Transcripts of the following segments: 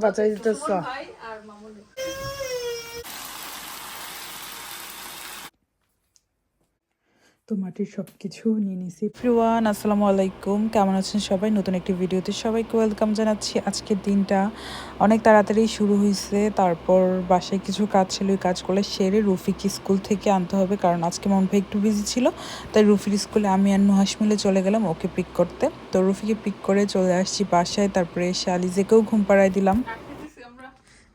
বাঁচাই দিতেছ ভাই আর মামুনি তো মাটির সব কিছু নিয়ে নিছি। প্রিয়ান আসসালামু আলাইকুম। কেমন আছেন সবাই? নতুন একটি ভিডিওতে সবাইকে ওয়েলকাম জানাচ্ছি। আজকের দিনটা অনেক তাড়াতাড়ি শুরু হয়েছে তারপর বাসায় কিছু কাজ ছিল ওই কাজ কাজগুলো সেরে রফিকে স্কুল থেকে আনতে হবে কারণ আজকে মন ভাই একটু বিজি ছিল তাই রফির স্কুলে আমি আর নুহাস মিলে চলে গেলাম ওকে পিক করতে। তো রফিকে পিক করে চলে আসছি বাসায় তারপরে এসে আলিজেকেও ঘুম পাড়ায় দিলাম।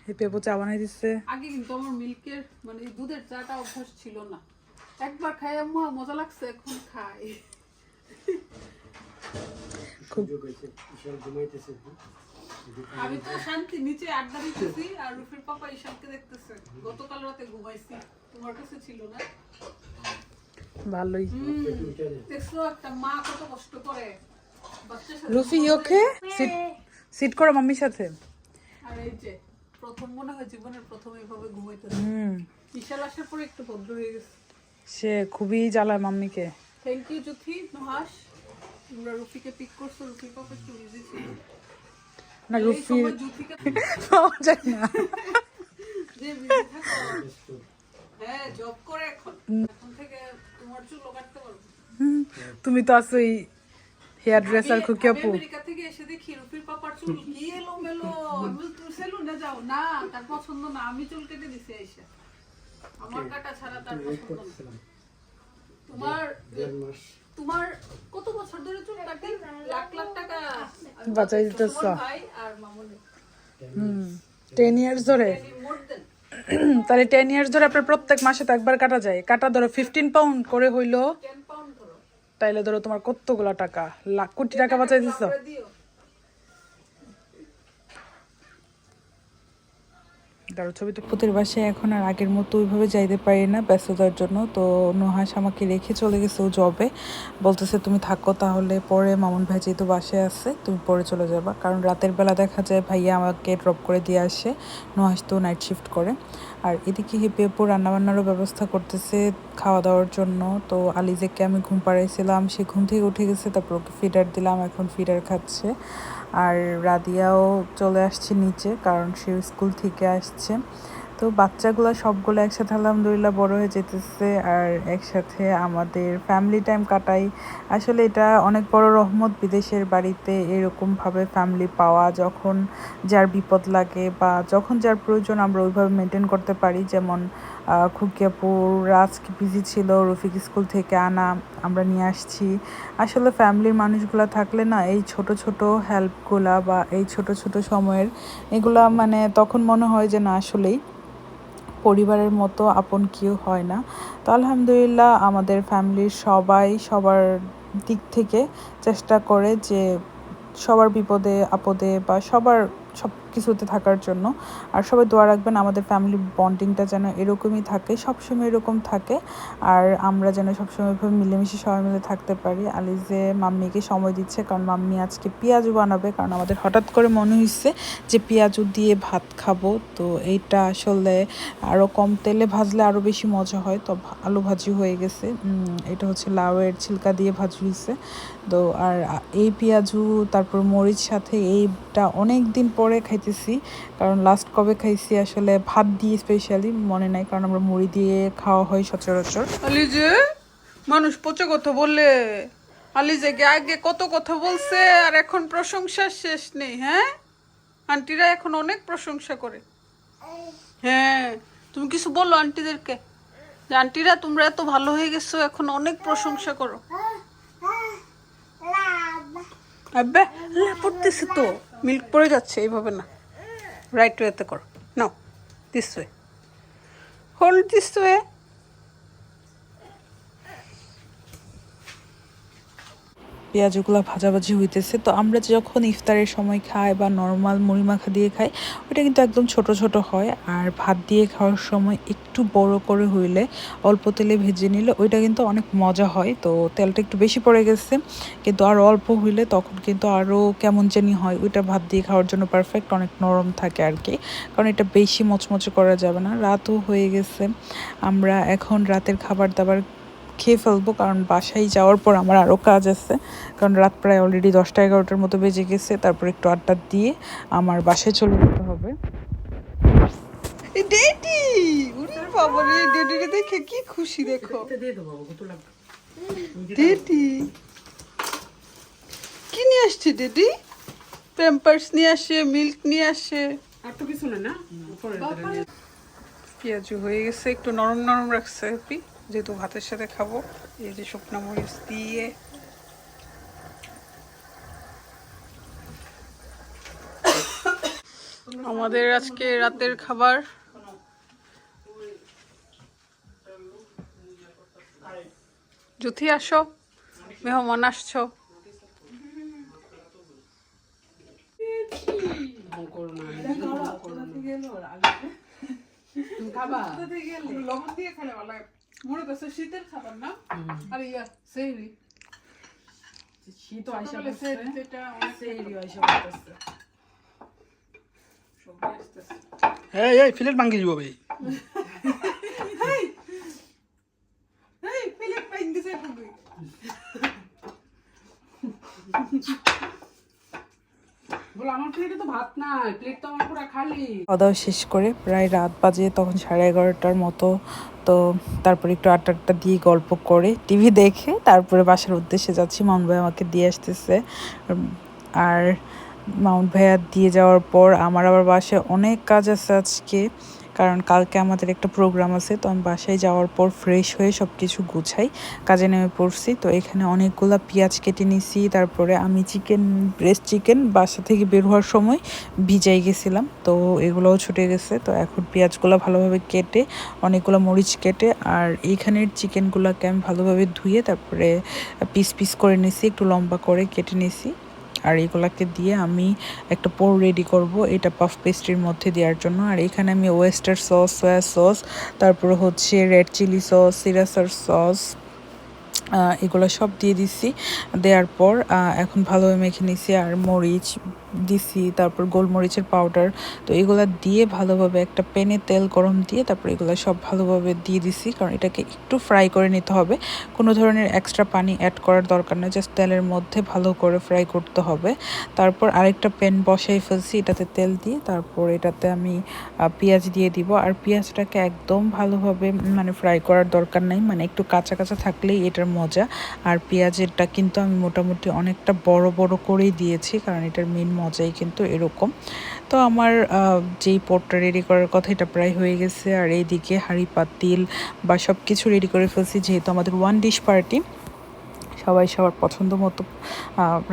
হেপে চা বানাই দিচ্ছে আগে কিন্তু আমার মিল্কের মানে দুধের চাটা অভ্যাস ছিল না। একবার খাই আম্মা মজা লাগছে এখন খাই। খুব আমি তো শান্তি নিচে আড্ডা দিতেছি আর রুফির পাপা ঈশানকে দেখতেছে। গতকাল রাতে ঘুমাইছি। তোমার কাছে ছিল না? ভালোই। দেখছ একটা মা কত কষ্ট করে। রুফি ওকে? সিট সিট করো মাম্মির সাথে। আর এই যে প্রথম মনে হয় জীবনের প্রথম এভাবে ঘুমাইতেছে। হুম। বিশাল আসার পরে একটু ভদ্র হয়ে গেছে। সে খুবই জ্বালায় মাম্মিকে। থ্যাংক ইউ জ্যোতি নুহাস তোমরা রুফিকে পিক করছ রুফির পাপা একটু বিজি ছিল। না এই রুফি পাওয়া যায় না। যে হ্যাঁ জব করে এখন। এখন থেকে তোমার চুল কাটতে পারব। তুমি তো আসোই হেয়ার ড্রেসার খুকি আপু। আমেরিকা থেকে এসে দেখি রুফির পাপার চুল কি এলো মেলো তুমি সেলুনে যাও। না তার পছন্দ না। আমি চুল কেটে দিছি আইসা। আমার কাটা ছাড়া তার পছন্দ তোমার তোমার কত বছর ধরে চুল কাটি? লাখ লাখ টাকা। বাঁচাই দিতেছ। বোন আর মামুনি। হুম টেন ইয়ার্স ধরে। তাহলে টেন ইয়ার্স ধরে আপনার প্রত্যেক মাসে তো একবার কাটা যায়। কাটা ধরো ফিফটিন পাউন্ড করে হইল। টেন পাউন্ড ধরো। তাইলে ধরো তোমার কতগুলো টাকা? লাখ কোটি টাকা বাঁচাই দিছ। দিও কারও ছবি তো পুতের বাসায় এখন আর আগের মতো ওইভাবে যাইতে পারি না, ব্যস্ততার জন্য। তো নুহাস আমাকে রেখে চলে গেছে ও জবে বলতেছে, তুমি থাকো তাহলে পরে মামুন ভাই যেহেতু বাসায় আছে, তুমি পরে চলে যাবা। কারণ রাতের বেলা দেখা যায় ভাইয়া আমাকে ড্রপ করে দিয়ে আসে। নুহাস তো নাইট শিফট করে। আর এদিকে হিপে রান্নাবান্নারও ব্যবস্থা করতেছে খাওয়া দাওয়ার জন্য। তো আলিজেককে আমি ঘুম পাড়াইছিলাম, সে ঘুম থেকে উঠে গেছে, তারপর ওকে ফিডার দিলাম, এখন ফিডার খাচ্ছে। আর রাদিয়াও চলে আসছে নিচে, কারণ সে স্কুল থেকে আসছে। তো বাচ্চাগুলো সবগুলো একসাথে আলহামদুলিল্লাহ বড় হয়ে যেতেছে আর একসাথে আমাদের ফ্যামিলি টাইম কাটাই। আসলে এটা অনেক বড় রহমত বিদেশের বাড়িতে এরকমভাবে ফ্যামিলি পাওয়া, যখন যার বিপদ লাগে বা যখন যার প্রয়োজন আমরা ওইভাবে মেনটেন করতে পারি। যেমন খুকিয়াপুর আজকে বিজি ছিল, রফিক স্কুল থেকে আনা, আমরা নিয়ে আসছি। আসলে ফ্যামিলির মানুষগুলো থাকলে না এই ছোট ছোট হেল্পগুলা বা এই ছোট ছোট সময়ের এগুলা মানে তখন মনে হয় যে না, আসলেই পরিবারের মতো আপন কেউ হয় না। তো আলহামদুলিল্লাহ আমাদের ফ্যামিলির সবাই সবার দিক থেকে চেষ্টা করে যে সবার বিপদে, আপদে বা সবার সব কিছুতে থাকার জন্য। আর সবাই দোয়া রাখবেন আমাদের ফ্যামিলি বন্ডিংটা যেন এরকমই থাকে, সবসময় এরকম থাকে। আর আমরা যেন সবসময় এভাবে মিলেমিশে সবাই মিলে থাকতে পারি। আলিজে মাম্মিকে সময় দিচ্ছে, কারণ মাম্মি আজকে পেঁয়াজু বানাবে, কারণ আমাদের হঠাৎ করে মনে হচ্ছে যে পেঁয়াজু দিয়ে ভাত খাব। তো এইটা আসলে আরও কম তেলে ভাজলে আরও বেশি মজা হয়। তো আলু ভাজি হয়ে গেছে। এটা হচ্ছে লাউয়ের ছিলকা দিয়ে ভাজি হয়েছে তো আর এই পেঁয়াজু, তারপর মরিচ সাথে এইটা অনেক দিন পরে খাইতেছি। কারণ লাস্ট কবে খাইছি আসলে ভাত দিয়ে স্পেশালি মনে নাই কারণ আমরা মুড়ি দিয়ে খাওয়া হয় সচরাচর। আলিজে মানুষ পচে কথা বললে আলিজেকে আগে কত কথা বলছে আর এখন প্রশংসা শেষ নেই হ্যাঁ? আন্টিরা এখন অনেক প্রশংসা করে। হ্যাঁ তুমি কিছু বলো আন্টিদেরকে? যে আন্টিরা তোমরা এত ভালো হয়ে গেছো এখন অনেক প্রশংসা করো। আব্বে পড়তেছে তো। মিল্ক পড়ে যাচ্ছে এইভাবে না। রাইট ওয়েতে করো। Now this way hold this way পেঁয়াজগুলো ভাজাভাজি হইতেছে। তো আমরা যখন ইফতারের সময় খাই বা নর্মাল মুড়ি মাখা দিয়ে খাই ওটা কিন্তু একদম ছোট ছোট হয়। আর ভাত দিয়ে খাওয়ার সময় একটু বড় করে হইলে, অল্প তেলে ভেজে নিলে ওইটা কিন্তু অনেক মজা হয়। তো তেলটা একটু বেশি পড়ে গেছে, কিন্তু আর অল্প হইলে তখন কিন্তু আরও কেমন জানি হয়। ওইটা ভাত দিয়ে খাওয়ার জন্য পারফেক্ট অনেক নরম থাকে আর কি কারণ এটা বেশি মচমচে করা যাবে না। রাতও হয়ে গেছে। আমরা এখন রাতের খাবার দাবার খেয়ে ফেলব কারণ বাসায় যাওয়ার পর আমার আরও কাজ আছে। কারণ রাত প্রায় অলরেডি দশটা এগারোটার মতো বেজে গেছে তারপর একটু আড্ডা দিয়ে আমার বাসায় চলে যেতে হবে। ডেডি! উনি বাবা রে ডেডি দেখে কি খুশি দেখো। ডেডি! কি নিয়ে আসছে ডেডি? প্যাম্পার্স নিয়ে আসে মিল্ক নিয়ে আসে। আর তো কিছু না? না পেঁয়াজু হয়ে গেছে একটু নরম নরম রাখছে হ্যাপি যেহেতু ভাতের সাথে খাব এই যে শুকনা মরিচ দিয়ে আমাদের আজকে রাতের খাবার। জুথি আসো। মেহমান আসছো। করো না তুমি খাবা? লবণ দিয়ে খেলে ভালো লাগে মনে করছে শীতের খাবার না আর ইয়া সেই শীত আইসা সেই অনেক সেই আইসা এই এই ফিলেট ভাঙ্গি যাব ভাই এই প্লেট পাইন দিছে এখন আমার ভাত নাই প্লেট তো আমার পুরো খালি খাওয়া দাওয়া শেষ করে প্রায় রাত বাজে তখন সাড়ে এগারোটার মতো তো তারপরে একটু আড্ডা দিয়ে গল্প করে টিভি দেখে তারপরে বাসার উদ্দেশ্যে যাচ্ছি। মাউন্ট ভাই আমাকে দিয়ে আসতেছে। আর মাউন্ট ভাইয়া দিয়ে যাওয়ার পর আমার আবার বাসায় অনেক কাজ আছে আজকে। কারণ কালকে আমাদের একটা প্রোগ্রাম আছে, তো আমি বাসায় যাওয়ার পর ফ্রেশ হয়ে সব কিছু গুছাই, কাজে নেমে পড়ছি। তো এখানে অনেকগুলা পেঁয়াজ কেটে নিছি, তারপরে আমি চিকেন ব্রেস্ট চিকেন বাসা থেকে বের হওয়ার সময় ভিজাই গেছিলাম, তো এগুলোও ছুটে গেছে। তো এখন পেঁয়াজগুলো ভালোভাবে কেটে, অনেকগুলো মরিচ কেটে, আর এইখানের চিকেনগুলোকে আমি ভালোভাবে ধুয়ে তারপরে পিস পিস করে নিছি, একটু লম্বা করে কেটে নিছি। আর এগুলাকে দিয়ে আমি একটা পোর রেডি করব, এটা পাফ পেস্ট্রির মধ্যে দেওয়ার জন্য। আর এখানে আমি ওয়েস্টার সস সয়া সস তারপরে হচ্ছে রেড চিলি সস সিরাসার সস এগুলো সব দিয়ে দিছি। দেওয়ার পর এখন ভালোভাবে মেখে নিছি আর মরিচ দিছি, তারপর গোলমরিচের পাউডার তো এগুলো দিয়ে ভালোভাবে একটা প্যানে তেল গরম দিয়ে তারপর এগুলো সব ভালোভাবে দিয়ে দিছি, কারণ এটাকে একটু ফ্রাই করে নিতে হবে। কোনো ধরনের এক্সট্রা পানি অ্যাড করার দরকার নেই জাস্ট তেলের মধ্যে ভালো করে ফ্রাই করতে হবে। তারপর আরেকটা প্যান বসাই ফেলছি, এটাতে তেল দিয়ে। তারপর এটাতে আমি পেঁয়াজ দিয়ে দিব। আর পেঁয়াজটাকে একদম ভালোভাবে মানে ফ্রাই করার দরকার নাই মানে একটু কাঁচা কাঁচা থাকলেই এটার মজা। আর পেঁয়াজেরটা কিন্তু আমি মোটামুটি অনেকটা বড় বড় করেই দিয়েছি, কারণ এটার মেন মজাই কিন্তু এরকম। তো আমার যেই পোটটা রেডি করার কথা, এটা প্রায় হয়ে গেছে। আর এইদিকে হাঁড়ি, পাতিল বা সব কিছু রেডি করে ফেলছি, যেহেতু আমাদের ওয়ান ডিশ পার্টি সবাই সবার পছন্দ মতো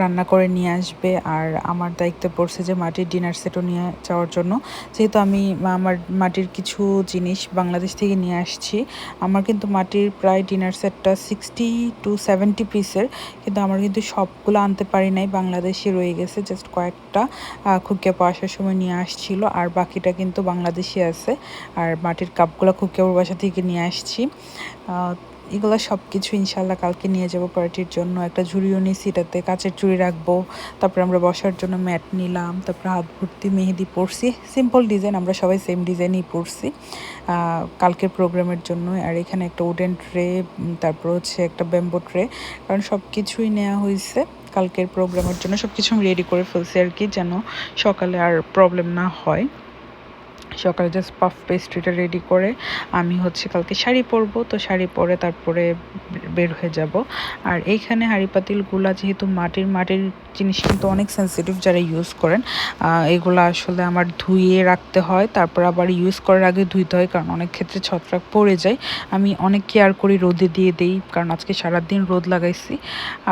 রান্না করে নিয়ে আসবে। আর আমার দায়িত্বে পড়ছে যে মাটির ডিনার সেটও নিয়ে যাওয়ার জন্য। যেহেতু আমি আমার মাটির কিছু জিনিস বাংলাদেশ থেকে নিয়ে আসছি, আমার কিন্তু মাটির প্রায় ডিনার সেটটা সিক্সটি টু সেভেন্টি পিসের কিন্তু আমার কিন্তু সবগুলো আনতে পারি নাই, বাংলাদেশে রয়ে গেছে। জাস্ট কয়েকটা খুকিয়া আসার সময় নিয়ে আসছিল। আর বাকিটা কিন্তু বাংলাদেশি আছে। আর মাটির কাপগুলো খুকিয়াপুর বাসা থেকে নিয়ে আসছি। এগুলো সব কিছু ইনশাল্লাহ কালকে নিয়ে যাব পার্টির জন্য। একটা ঝুড়িও নিয়েছি এটাতে কাচের চুড়ি রাখব। তারপরে আমরা বসার জন্য ম্যাট নিলাম, তারপরে হাত ভর্তি, মেহেদি পরছি। সিম্পল ডিজাইন আমরা সবাই সেম ডিজাইনই পরছি। কালকের প্রোগ্রামের জন্য। আর এখানে একটা উডেন ট্রে তারপর হচ্ছে একটা ব্যাম্বো ট্রে কারণ সব কিছুই নেওয়া হয়েছে কালকের প্রোগ্রামের জন্য। সব কিছু আমি রেডি করে ফেলছি আর কি, যেন সকালে আর প্রবলেম না হয়। সকালে জাস্ট পাফ পেস্ট্রিটা রেডি করে আমি হচ্ছে কালকে শাড়ি পরবো। তো শাড়ি পরে তারপরে বের হয়ে যাব। আর এইখানে হাঁড়ি পাতিলগুলা যেহেতু মাটির মাটির জিনিস কিন্তু অনেক সেন্সিটিভ যারা ইউজ করেন এগুলো আসলে আমার ধুয়ে রাখতে হয়। তারপর আবার ইউজ করার আগে ধুইতে হয়, কারণ অনেক ক্ষেত্রে ছত্রাক পড়ে যায়। আমি অনেক কেয়ার করি রোদে দিয়ে দেই, কারণ আজকে সারাদিন রোদ লাগাইছি।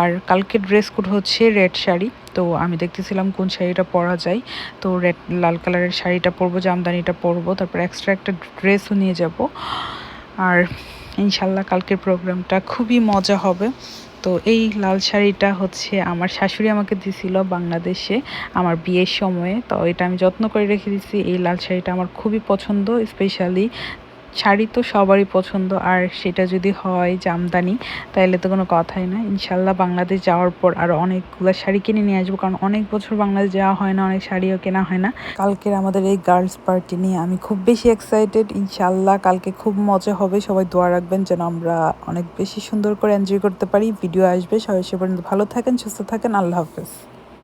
আর কালকে ড্রেস কোড হচ্ছে রেড শাড়ি। তো আমি দেখতেছিলাম কোন শাড়িটা পরা যায়। তো রেড লাল কালারের শাড়িটা পরবো, জামদানিটা পরবো, তারপর এক্সট্রা একটা ড্রেসও নিয়ে যাব। আর ইনশাল্লাহ কালকের প্রোগ্রামটা খুবই মজা হবে। তো এই লাল শাড়িটা হচ্ছে আমার শাশুড়ি আমাকে দিছিল বাংলাদেশে আমার বিয়ের সময়ে। তো এটা আমি যত্ন করে রেখে দিছি। এই লাল শাড়িটা আমার খুবই পছন্দ স্পেশালি শাড়ি তো সবারই পছন্দ, আর সেটা যদি হয় জামদানি তাহলে তো কোনো কথাই না। ইনশাল্লাহ বাংলাদেশ যাওয়ার পর আরও অনেকগুলো শাড়ি কিনে নিয়ে আসব, কারণ অনেক বছর বাংলাদেশ যাওয়া হয় না, অনেক শাড়িও কেনা হয় না। কালকের আমাদের এই গার্লস পার্টি নিয়ে আমি খুব বেশি এক্সাইটেড ইনশাল্লাহ কালকে খুব মজা হবে, সবাই দোয়া রাখবেন যেন আমরা অনেক বেশি সুন্দর করে এনজয় করতে পারি। ভিডিও আসবে, সবাই সে পর্যন্ত ভালো থাকেন, সুস্থ থাকেন, আল্লাহ হাফেজ।